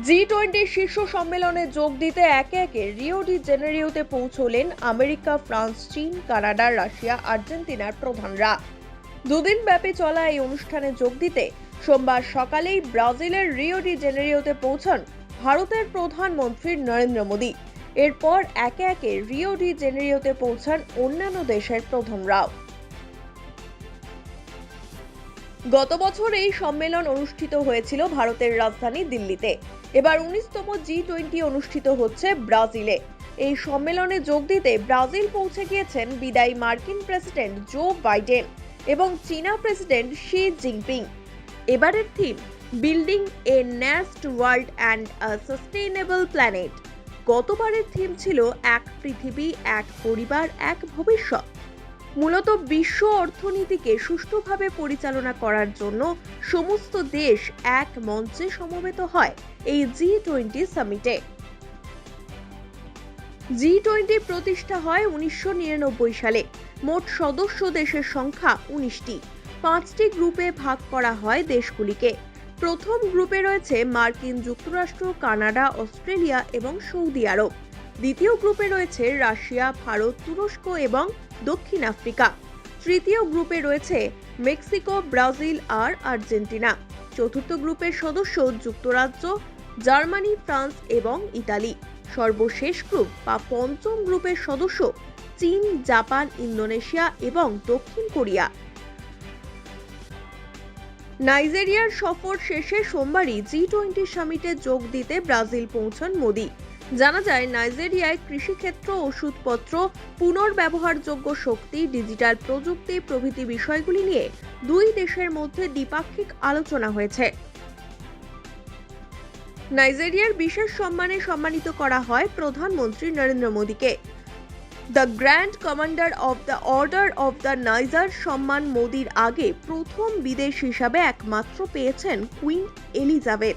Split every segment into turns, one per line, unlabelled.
জি twenty শীর্ষ সম্মেলনে যোগ দিতে একে একে রিও ডি জেনেরিওতে পৌঁছলেন আমেরিকা, ফ্রান্স, চীন, কানাডা, রাশিয়া, আর্জেন্টিনার প্রধানরা। দুদিন ব্যাপী চলা এই অনুষ্ঠানে যোগ দিতে সোমবার সকালেই ব্রাজিলের রিও ডি জেনেরিওতে পৌঁছান ভারতের প্রধানমন্ত্রী নরেন্দ্র মোদী। এরপর একে একে রিও ডি জেনেরিওতে পৌঁছান অন্যান্য দেশের প্রধানরাও। গত বছর এই সম্মেলন অনুষ্ঠিত হয়েছিল ভারতের রাজধানী দিল্লিতে। এবার উনিশতম জি টোয়েন্টি অনুষ্ঠিত হচ্ছে ব্রাজিলে। এই সম্মেলনে যোগ দিতে ব্রাজিল পৌঁছে গিয়েছেন বিদায়ী মার্কিন প্রেসিডেন্ট জো বাইডেন এবং চীনা প্রেসিডেন্ট শি জিনপিং। এবারের theme, building a nest world and a sustainable planet. গতবারের থিম ছিল এক পৃথিবী, এক পরিবার, এক ভবিষ্যৎ। মূলত বিশ্ব অর্থনীতিকে সুষ্ঠুভাবে পরিচালনা করার জন্য সমস্ত দেশ এক মঞ্চে সমবেত হয় এই জি টোয়েন্টি সামিটে। জি টোয়েন্টি প্রতিষ্ঠা হয় উনিশশো নিরানব্বই সালে। মোট সদস্য দেশের সংখ্যা উনিশটি। পাঁচটি গ্রুপে ভাগ করা হয় দেশগুলিকে। প্রথম গ্রুপে রয়েছে মার্কিন যুক্তরাষ্ট্র, কানাডা, অস্ট্রেলিয়া এবং সৌদি আরব। দ্বিতীয় গ্রুপে রয়েছে রাশিয়া, ভারত, তুরস্ক এবং দক্ষিণ আফ্রিকা। তৃতীয় গ্রুপে রয়েছে মেক্সিকো, ব্রাজিল আর আর্জেন্টিনা। চতুর্থ গ্রুপের সদস্য যুক্তরাজ্য, জার্মানি, ফ্রান্স এবং ইতালি। সর্বশেষ গ্রুপ বা পঞ্চম গ্রুপের সদস্য চীন, জাপান, ইন্দোনেশিয়া এবং দক্ষিণ কোরিয়া। নাইজেরিয়ার সফর শেষে সোমবারই জি টোয়েন্টি সামিটে যোগ দিতে ব্রাজিল পৌঁছান মোদি। জানা যায়, নাইজেরিয়ায় কৃষিক্ষেত্র, ওষুধপত্র, পুনর্ব্যবহারযোগ্য শক্তি, ডিজিটাল প্রযুক্তি প্রভৃতি বিষয়গুলি নিয়ে দুই দেশের মধ্যে দ্বিপাক্ষিক আলোচনা হয়েছে। নাইজেরিয়ার বিশেষ সম্মানে সম্মানিত করা হয় প্রধানমন্ত্রী নরেন্দ্র মোদীকে। The grand commander of the order of the Niger সম্মান মোদির আগে প্রথম বিদেশ হিসাবে একমাত্র পেয়েছেন কুইন এলিজাবেথ।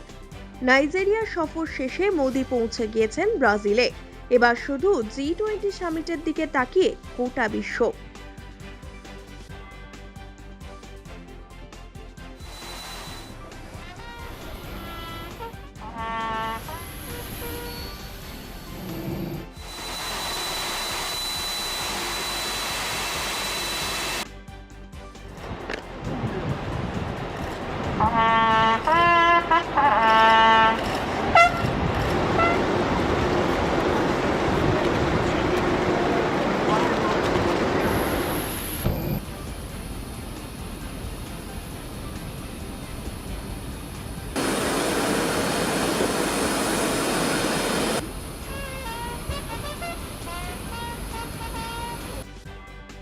নাইজেরিয়া সফর শেষে মোদি পৌঁছে গিয়েছেন ব্রাজিলে। এবার শুধু জি টোয়েন্টি সামিটের দিকে তাকিয়ে গোটা বিশ্ব।